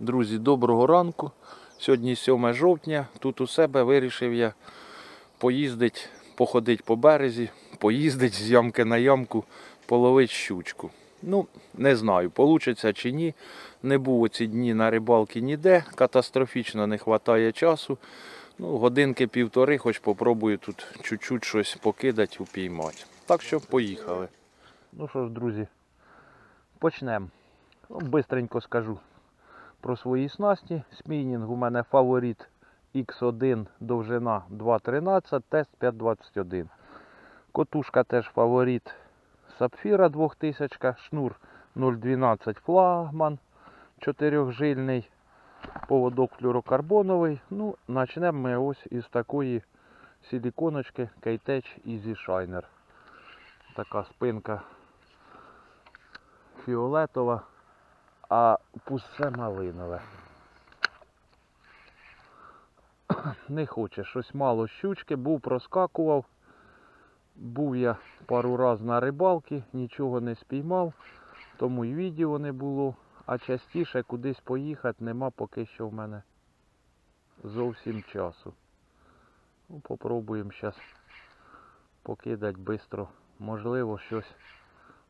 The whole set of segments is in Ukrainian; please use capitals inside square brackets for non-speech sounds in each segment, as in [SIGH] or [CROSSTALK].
Друзі, доброго ранку. Сьогодні 7 жовтня. Тут у себе вирішив я поїздити, походити по березі, поїздити з ямки на ямку, половити щучку. Ну, не знаю, вийде чи ні. Не був ці дні на рибалки ніде. Катастрофічно не вистачає часу. Ну, годинки півтори, хоч попробую тут чуть-чуть щось покидати, упіймати. Так що поїхали. Ну що ж, друзі, почнемо. Ну, бистренько скажу про свої снасті. Смінінг у мене фаворит X1 довжина 2.13, тест 5.21. Котушка теж фаворит Сапфіра 2000, шнур 0.12 флагман 4-жильний, поводок флюрокарбоновий. Ну, почнемо ми ось із такої силіконочки K-Tech Easy Shiner. Така спинка фіолетова а пусте малинове. [COUGHS] Не хоче, щось мало щучки, був проскакував. Був я пару раз на рибалці, нічого не спіймав, тому й відео не було. А частіше кудись поїхати нема поки що в мене зовсім часу. Ну, попробуємо зараз покидати швидко. Можливо, щось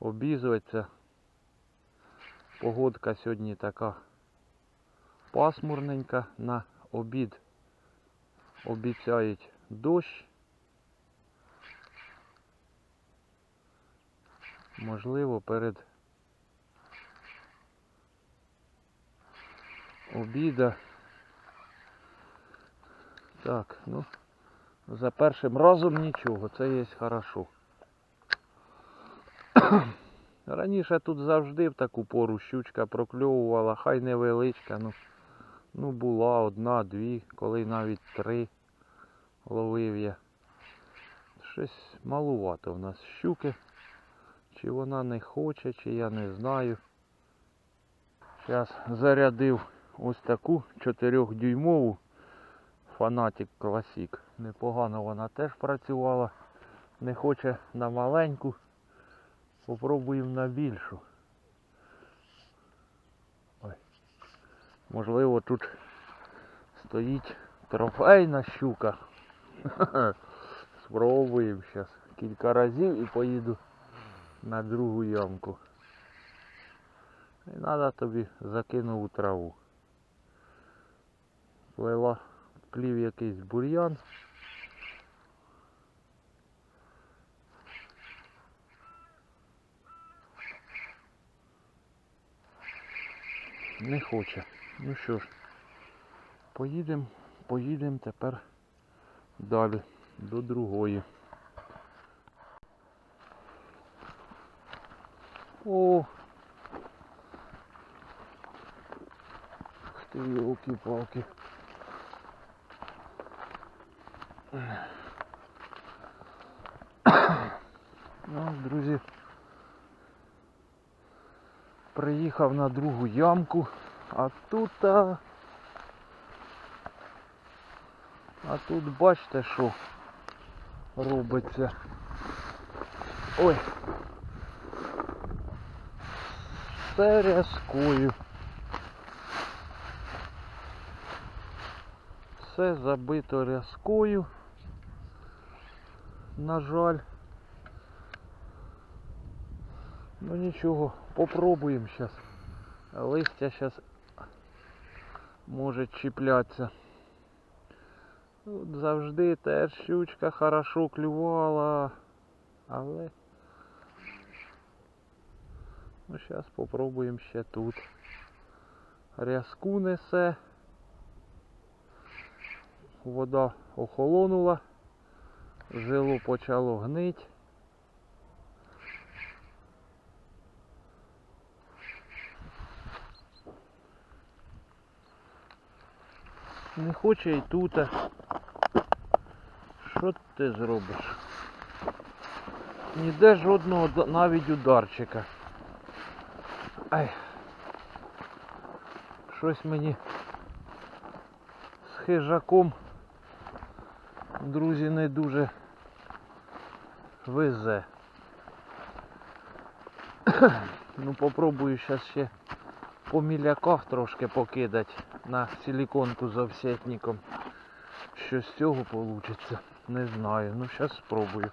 обізується. Погодка сьогодні така пасмурненька на обід. Обіцяють дощ. Можливо, перед обіда. Так, ну, за першим разом нічого, це є хорошо. Раніше тут завжди в таку пору щучка прокльовувала, хай невеличка, ну, ну була одна, дві, коли навіть три ловив я. Щось малувато в нас щуки. Чи вона не хоче, чи я не знаю. Зараз зарядив ось таку 4-дюймову Fanatic Classic. Непогано вона теж працювала. Не хоче на маленьку. Попробуємо на більшу. Ой. Можливо тут стоїть трофейна щука. [LAUGHS] Спробуємо зараз кілька разів і поїду на другу ямку. І треба тобі закинув у траву. Плела плів якийсь бур'ян. Не хоче. Ну що ж, поїдемо, поїдемо тепер далі до другої. О! Ух ти, елки-палки. Ну, друзі, приїхав на другу ямку, а тут а, а тут бачите, що робиться. Ой. Все рязкою. Все забито рязкою. На жаль. Ну нічого, попробуємо зараз. Листя зараз може чіплятися. Тут завжди теж щучка хорошо клювала. Але ну зараз попробуємо ще тут. Рязку несе. Вода охолонула. Жило почало гнить. Не хоче і тут. Що ти зробиш? Ніде жодного навіть ударчика. Ай. Щось мені з хижаком, друзі, не дуже везе. [COUGHS] ну попробую зараз ще по міляках трошки покидати на силіконку з овсетником. Що з цього вийде, не знаю. Ну зараз спробую.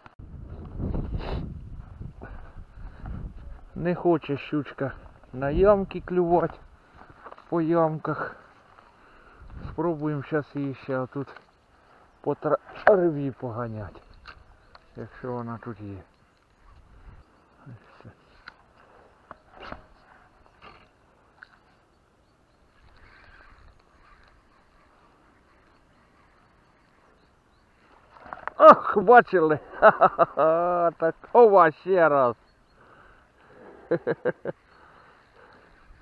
Не хоче щучка на ямки клювати по ямках. Спробуємо зараз її ще тут по траві поганяти. Якщо вона тут є. Ось це. Бачили? Ха-ха-ха, так ще раз.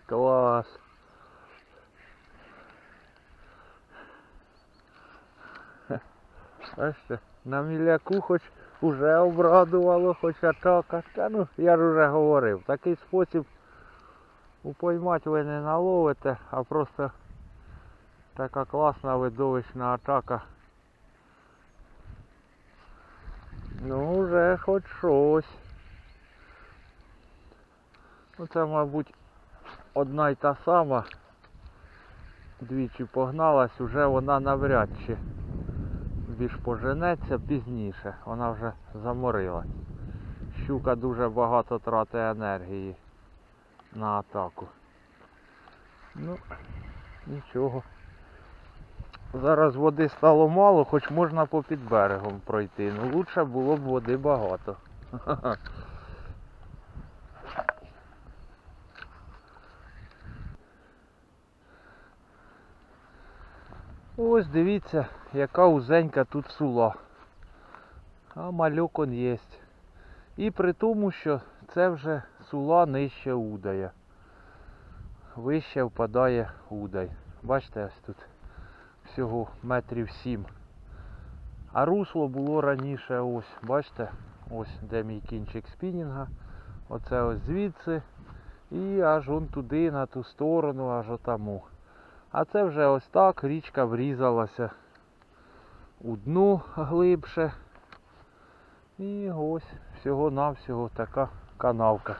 Клас. Бачите, на міляку хоч уже обрадувало, хоч атака. Та ну, я ж уже говорив, такий спосіб упоймати ви не наловите, а просто така класна видовищна атака. Ну вже хоч щось. Ну це, мабуть, одна й та сама. Двічі погналась, уже вона навряд чи більш поженеться пізніше. Вона вже заморилась. Щука дуже багато тратить енергії на атаку. Ну, нічого. Зараз води стало мало, хоч можна попід берегом пройти. Ну лучше було б води багато. [LAUGHS] Ось дивіться, яка узенька тут сула. А мальок он є. І при тому, що це вже сула нижче удая. Вище впадає удай. Бачите, ось тут всього метрів сім. А русло було раніше ось, бачите, ось де мій кінчик спінінга. Оце ось звідси. І аж он туди, на ту сторону, аж отаму. А це вже ось так річка врізалася у дно глибше. І ось всього-навсього така канавка.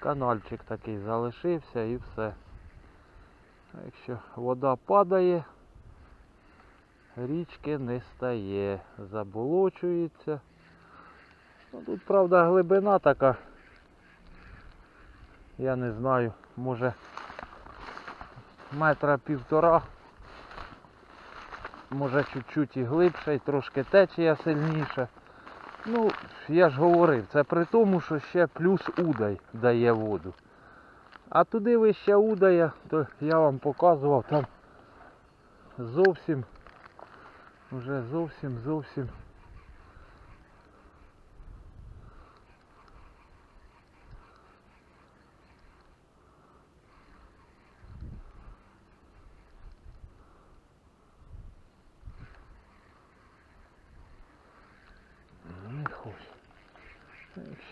Канальчик такий залишився і все. Якщо вода падає, річки не стає, заболочується. Ну, тут, правда, глибина така. Я не знаю, може метра півтора, може чуть-чуть і глибше, і трошки течія сильніша. Ну, я ж говорив, це при тому, що ще плюс удай дає воду. А туди вище удая, то я вам показував там зовсім, вже зовсім зовсім.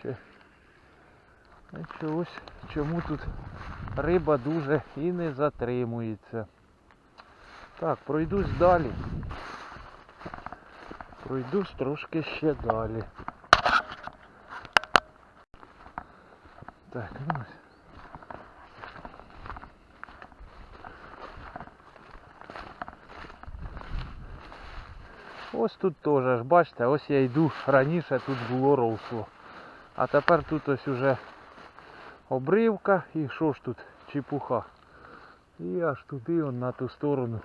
Ще. Ось чому тут риба дуже і не затримується. Так, пройдусь далі. Пройдусь трошки ще далі. Так, ну ось. Ось тут теж, бачите, ось я йду раніше, тут було росло. А тепер тут ось уже обривка і що ж тут, чепуха. І аж туди, он, на ту сторону.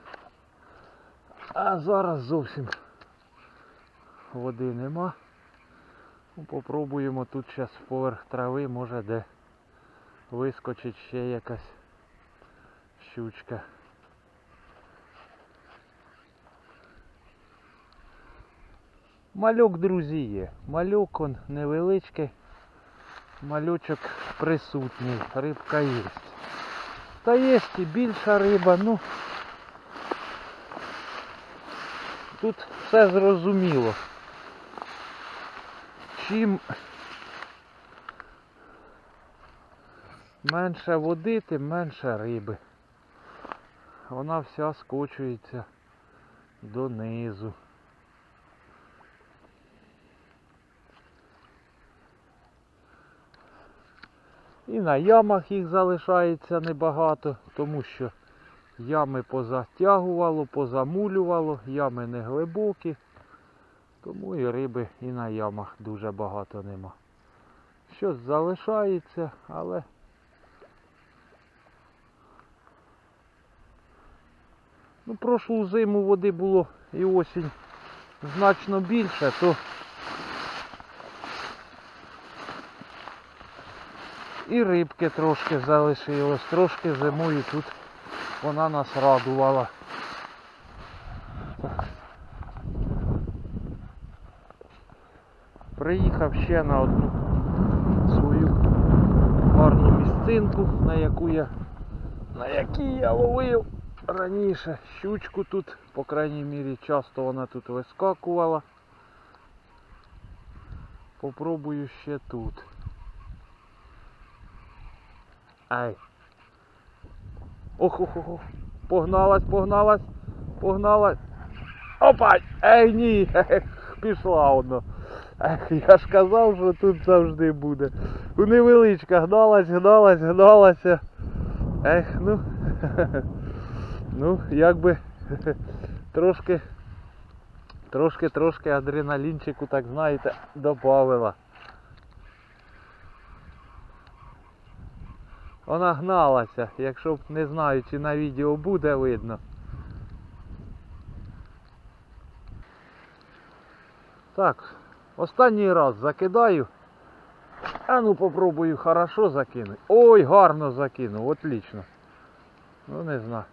А зараз зовсім води нема. Ну, попробуємо тут зараз поверх трави, може де вискочить ще якась щучка. Мальок, друзі, є. Мальок он невеличкий. Малючок присутній, рибка є. Та є і більша риба, ну тут все зрозуміло. Чим менше води, тим менше риби. Вона вся скочується донизу. І на ямах їх залишається небагато, тому що ями позатягувало, позамулювало, ями не глибокі, тому і риби і на ямах дуже багато нема. Щось залишається, але ну, прошлу зиму води було і осінь значно більше, то і рибки трошки залишилось, трошки зимою тут вона нас радувала. Приїхав ще на одну свою гарну місцинку, на яку я на якій я ловив раніше щучку тут, по крайній мірі, часто вона тут вискакувала. Попробую ще тут. Ай. Ох, ох, ох. Погналась, погналась, погналась. Опа! Ей, ні! [LAUGHS] Пішла одно. Я ж казав, що тут завжди буде. У невеличка гналась, гналась, гналася. Ех, ну. [LAUGHS] Ну, якби [LAUGHS] трошки, трошки, трошки адреналінчику, так знаєте, добавила. Вона гналася, якщо б не знаю, чи на відео буде видно. Так, останній раз закидаю. А ну попробую хорошо закинути. Ой, гарно закинув, отлично. Ну не знаю.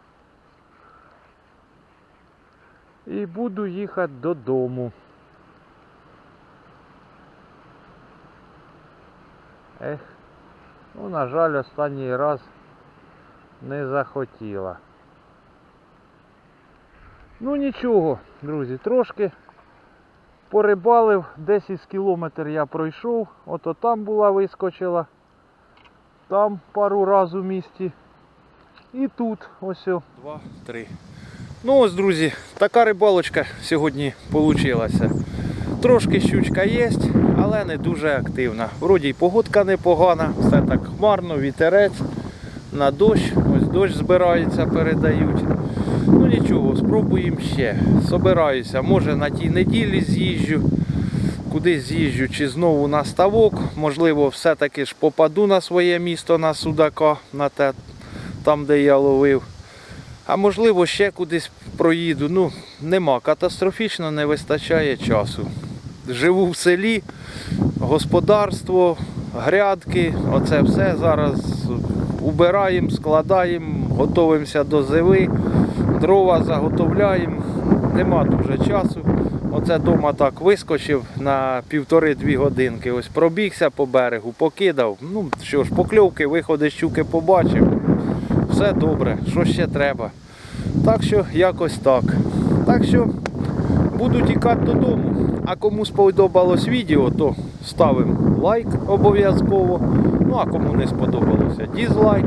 І буду їхати додому. Ех, ну на жаль, останній раз не захотіла. Ну нічого, друзі, трошки порибалив, 10 кілометр я пройшов, ото там була вискочила, там пару разів у місті. І тут ось. о. Два, три. Ну ось, друзі, така рибалочка сьогодні вийшла. Трошки щучка є, але не дуже активна. Вроді й погодка непогана, все так хмарно, вітерець, на дощ, ось дощ збирається, передають. Ну нічого, спробуємо ще. Собираюся, може на тій неділі з'їжджу, кудись з'їжджу, чи знову на ставок. Можливо, все-таки ж попаду на своє місто на Судака, на те, там, де я ловив. А можливо, ще кудись проїду. Ну, нема. Катастрофічно не вистачає часу. Живу в селі, господарство, грядки, оце все зараз убираємо, складаємо, готуємося до зими, дрова заготовляємо. Нема дуже часу. Оце дома так вискочив на півтори-дві годинки. Ось пробігся по берегу, покидав. Ну що ж, покльовки, виходи щуки побачив. Все добре, що ще треба. Так що якось так. Так що буду тікати додому. А кому сподобалось відео, то ставимо лайк обов'язково. Ну а кому не сподобалося, дізлайк.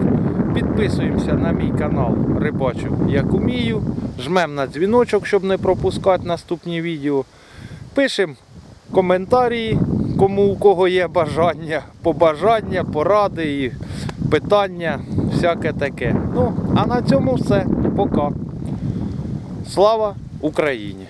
Підписуємося на мій канал Рибачу як умію. Жмемо на дзвіночок, щоб не пропускати наступні відео. Пишемо коментарі, кому у кого є бажання, побажання, поради і питання, всяке таке. Ну, а на цьому все. Пока. Слава Україні!